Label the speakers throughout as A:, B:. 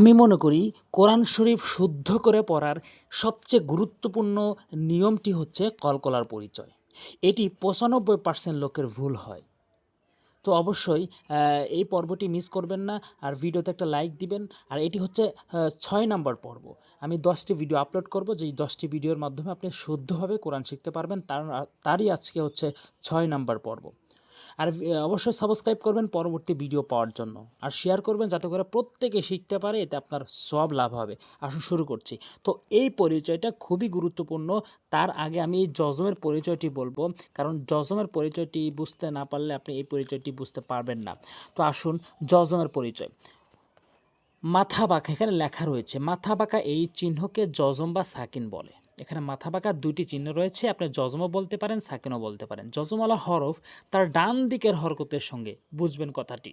A: আমি মনে করি কোরআন শরীফ শুদ্ধ করে পড়ার সবচেয়ে গুরুত্বপূর্ণ নিয়মটি হচ্ছে কলকলার পরিচয়। এটি পঁচানব্বই পার্সেন্ট লোকের ভুল হয়। তো অবশ্যই এই পর্বটি মিস করবেন না, আর ভিডিওতে একটা লাইক দিবেন, আর এটি হচ্ছে ছয় নাম্বার পর্ব। আমি দশটি ভিডিও আপলোড করব যেই দশটি ভিডিওর মাধ্যমে আপনি শুদ্ধভাবে কোরআন শিখতে পারবেন, তার, তারই আজকে হচ্ছে ছয় নাম্বার পর্ব। আর অবশ্যই সাবস্ক্রাইব করবেন পরবর্তী ভিডিও পাওয়ার জন্য। আর শেয়ার করবেন যাতে করে প্রত্যেকে শিখতে পারে, এতে আপনার সব লাভ হবে। আসুন শুরু করছি। তো এই পরিচয়টা খুবই গুরুত্বপূর্ণ। তার আগে আমি এই জজমের পরিচয়টি বলব। কারণ জজমের পরিচয়টি বুঝতে না পারলে আপনি এই পরিচয়টি বুঝতে পারবেন না। তো আসুন জজমের পরিচয়। মাথা বাঁকা, এখানে লেখা রয়েছে, মাথা বাঁকা এই চিহ্নকে জজম বা সাকিন বলে। এখানে মাথা বাঁকা দুটি চিহ্ন রয়েছে, আপনি জজমও বলতে পারেন, সাকিনও বলতে পারেন। জজমওয়ালা হরফ তার ডান দিকের হরকতের সঙ্গে, বুঝবেন কথাটি।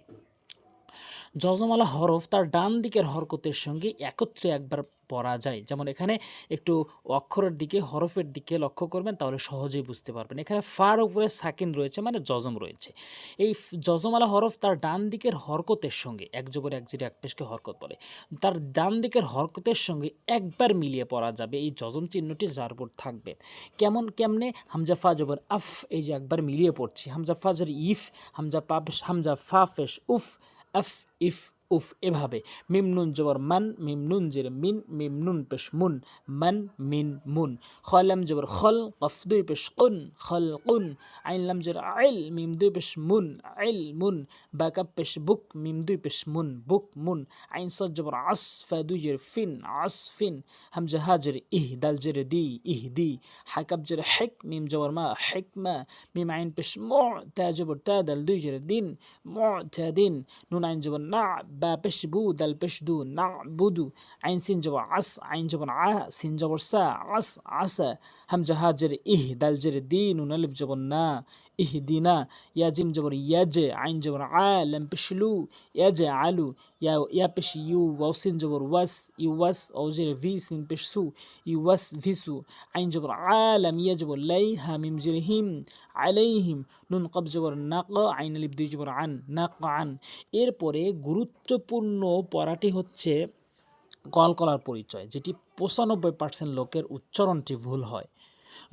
A: যজমালা হরফ তার ডান দিকের হরকতের সঙ্গে একত্রে একবার পড়া যায়। যেমন এখানে একটু অক্ষরের দিকে, হরফের দিকে লক্ষ্য করবেন, তাহলে সহজেই বুঝতে পারবেন। এখানে ফার উপরে সাকিন রয়েছে মানে যজম রয়েছে। এই যজমালা হরফ তার ডান দিকের হরকতের সঙ্গে, এক জবর এক জিরে এক পেশকে হরকত বলে, তার ডান দিকের হরকতের সঙ্গে একবার মিলিয়ে পড়া যাবে। এই যজম চিহ্নটি যার উপর থাকবে। কেমন, কেমনে? হামজা ফা জবর আফ, এই যে একবার মিলিয়ে পড়ছি। হামজা ফাজের ইফ, হামজা পা পেশ হামজা ফা ফেশ উফ আফ ইফ উফ, এভাবে। মিম নুন জবর মান মিম নুন জের মিন মিম নুন পেশ মুন, মান, মিন, মুন। খলাম জবর খল, কফ দুই পেশ কুন, খল কুন। আইন লাম জের আইল, মিম দুই পেশ মুন, আইল মুন। বাকাপ পেশ বুক, মিম দুই পেশ মুন, বুক মুন। আইন সদ জবর আস ফা দুই জের ফিন আস ফিন হামজা হা জের ইহ, দাল জের দি, ইহ দি। হাকাব জের হেক, মিম জবর মা, হেক মা। মিম আইন পেশ মু, তা জবর তা, দাল দুই জের দিন, মু, তা দিন। নুন আইন জবর না বা পেশ বু দাল পেশ দু না বুদু আইন সিন জবর আস আইন জবর আ সিন জবর সা আস আসা হামজা হা জের ইহ দাল জের দি নুন আলিফ জবর না ইহ দিনা ইয়া জিম জবর ইয়াজে আইন জবর আ লাম পেশ লু ইয়াজে আলু ইয়া ইয়া ইউ ওয়াও সিন জবর ওয়াস ইউ ওয়াস ও জের ভি সিন পেশ সু ইউ ওয়াস ভিসু আইন জবর আলাম ইয়া জবর লাই হা মিম জের হিম আলাইহিম নুন কব জবর নাক আইন আলিফ দুই জবর আন নাক আন এরপরে গুরুত্বপূর্ণ পড়াটি হচ্ছে কলকলার পরিচয়, যেটি পঁচানব্বই পার্সেন্ট লোকের উচ্চারণটি ভুল হয়।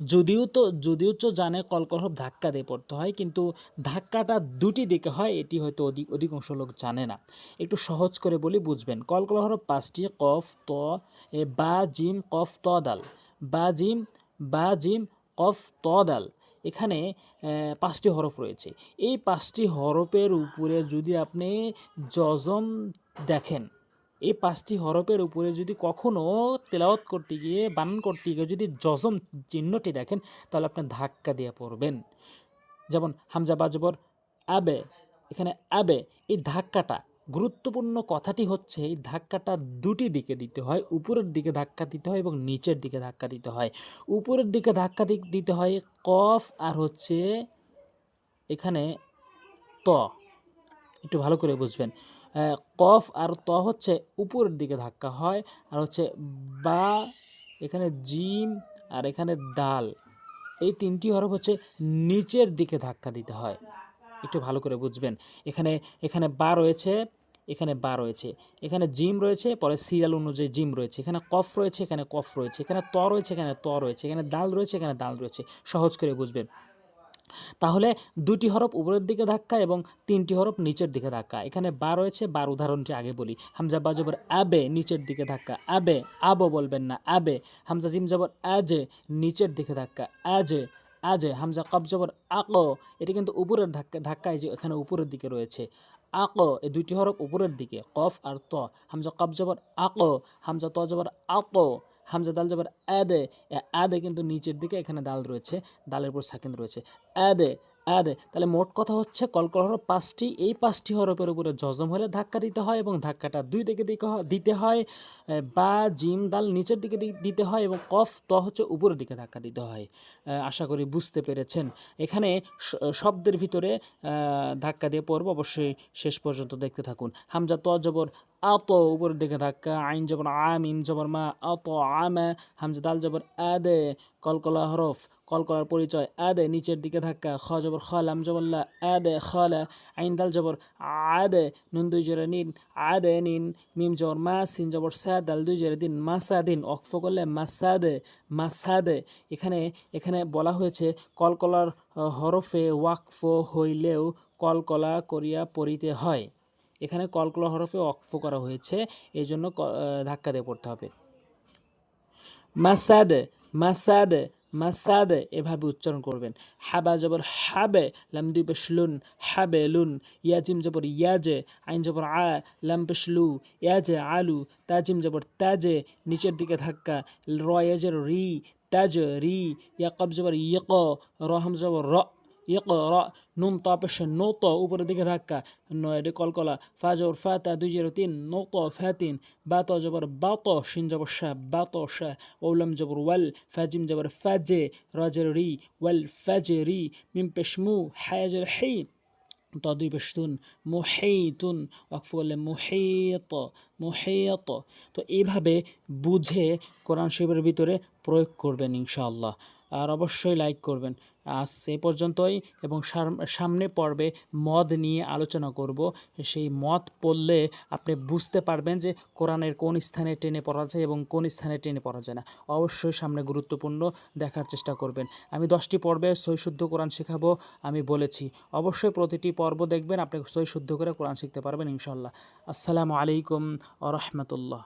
A: যদিও তো যদিও তো জানে কলকল হরফ ধাক্কা দিয়ে পড়তে হয়, কিন্তু ধাক্কাটা দুটি দিকে হয়, এটি হয়তো অধিক অধিকাংশ লোক জানে না। একটু সহজ করে বলি, বুঝবেন। কলকল হরফ পাঁচটি, কফ, ত বা, জিম, কফ, ত, দাল। বা, জিম বা, জিম, কফ, ত, দাল। এখানে পাঁচটি হরফ রয়েছে। এই পাঁচটি হরফের উপরে যদি আপনি যজম দেখেন এই পাঁচটি হরফের উপরে যদি কখনো তেলাওয়াত করতে গিয়ে, বানান করতে গিয়ে যদি জজম চিহ্নটি দেখেন, তাহলে আপনি ধাক্কা দিয়ে পড়বেন। যেমন হামজা বাজবর, আবে, এখানে আবে, এই ধাক্কাটা, গুরুত্বপূর্ণ কথাটি হচ্ছে, এই ধাক্কাটা দুটি দিকে দিতে হয়, উপরের দিকে ধাক্কা দিতে হয় এবং নিচের দিকে ধাক্কা দিতে হয়। উপরের দিকে ধাক্কা দিতে হয় কফ আর হচ্ছে এখানে ত। একটু ভালো করে বুঝবেন। কফ আর ত হচ্ছে উপরের দিকে ধাক্কা হয়, আর হচ্ছে বা, এখানে জিম আর এখানে দাল। এই তিনটি হরফ হচ্ছে নিচের দিকে ধাক্কা দিতে হয়। একটু ভালো করে বুঝবেন। এখানে এখানে বা রয়েছে, এখানে বা রয়েছে। এখানে জিম রয়েছে, পরে সিরিয়াল অনুযায়ী জিম রয়েছে। এখানে কফ রয়েছে, এখানে কফ রয়েছে। এখানে ত রয়েছে, এখানে ত রয়েছে। এখানে দাল রয়েছে, এখানে দাল রয়েছে। সহজ করে বুঝবেন। তাহলে দুটি হরফ উপরের দিকে ধাক্কা এবং তিনটি হরফ নিচের দিকে ধাক্কা। এখানে বা রয়েছে, বার উদাহরণটি আগে বলি। হামজা বা জবর আবে, নিচের দিকে ধাক্কা। আবে, আবো বলবেন না, আবে। হামজা জিম জবর আজে, নিচের দিকে ধাক্কা। আজে আজে। হামজা কব আকো, এটি কিন্তু উপরের ধাক্কা ধাক্কা এই যে এখানে উপরের দিকে রয়েছে। আক, এই দুইটি হরফ উপরের দিকে, কফ আর ত। হামজা কব আকো, হামজা ত জবর আকো। হামজা দাল আদে, এ আদে কিন্তু নিচের দিকে এখানে দাল রয়েছে, দালের উপর সাকিন রয়েছে। আদে আদে, তাহলে মোট কথা হচ্ছে কলকল হরফ পাঁচটি, এই পাঁচটি হরফের উপরে জজম হলে ধাক্কা দিতে হয় এবং ধাক্কাটা দুই দিকে দিকে দিতে হয় বা, জিম, দাল নিচের দিকে দিতে হয় এবং কফ, ত হচ্ছে উপরের দিকে ধাক্কা দিতে হয়। আশা করি বুঝতে পেরেছেন। এখানে শব্দের ভিতরে ধাক্কা দিয়ে পড়ব অবশ্যই শেষ পর্যন্ত দেখতে থাকুন। হামজা ত জবর আত উপরের দিকে ধাক্কা আইন জবর আম ইম জবর মা আত আমা হামজা দাল জবর আদে কলকলা হরফ কলকলার পরিচয় আদে নিচের দিকে ধাক্কা খ জবর খ লাম জবল্লা আদে খলা আইন দাল জবর আদে নুন দুই জেরে নিন আদে নিন মিম জবর মা সিন জবর সা দাল দুই জেরে দিন মাসা দিন অক্ফ করলে মাসাদে মাসাদে এখানে এখানে বলা হয়েছে কলকলার হরফে ওয়াকফ হইলেও কলকলা করিয়া পড়িতে হয়। এখানে কলকলা হরফে অক্ফ করা হয়েছে এই জন্য ধাক্কা দিয়ে পড়তে হবে। মাসাদ মাসাদ মাসাদ, এভাবে উচ্চারণ করবেন। হাবা জবর হাবে, লাম দুই পেশলুন হাবে লুন ইয়াজিম জবর ইয়াজে, আইন জবর আ, লাম পেশলু, ইয়াজে আলু, তাজিম জবর তাজে, নিচের দিকে ধাক্কা রয়াজের রি, তাজ, রি, ইয়াকব জবর ইয়ক, রহম জবর র। ইকরা নুন তাপেশ নত উপরের দিকে ধাক্কা নয়ডে কলকলা ফাজর ফাতা দুই জিরো তিন নত ফাতিন বাত জবর বাত শিন জবর শাহ বাত শাহ ওলম জবর ওয়াল ফাজিম জবর ফাজে রাজের রি ওয়াল ফাজে রি মিম পেশমু হায়াজের হি তদুই পেশতুন মুহেতুন ওয়াকফ করলে মুহেত মুহেত তো এইভাবে বুঝে কোরআন শরীফের ভিতরে প্রয়োগ করবেন ইনশাআল্লাহ আর অবশ্যই লাইক করবেন। আজ এ পর্যন্তই এবং সামনে পর্বে মদ নিয়ে আলোচনা করব। সেই মদ পড়লে আপনি বুঝতে পারবেন যে কোরআনের কোন স্থানে টেনে পড়া যায় এবং কোন স্থানে টেনে পড়া যায় না। অবশ্যই সামনে গুরুত্বপূর্ণ দেখার চেষ্টা করবেন। আমি দশটি পর্বে সই শুদ্ধ কোরআন শেখাবো, আমি বলেছি। অবশ্যই প্রতিটি পর্ব দেখবেন, আপনি সই শুদ্ধ করে কোরআন শিখতে পারবেন ইনশাল্লাহ আসসালামু আলাইকুম আ রহমতুল্লাহ।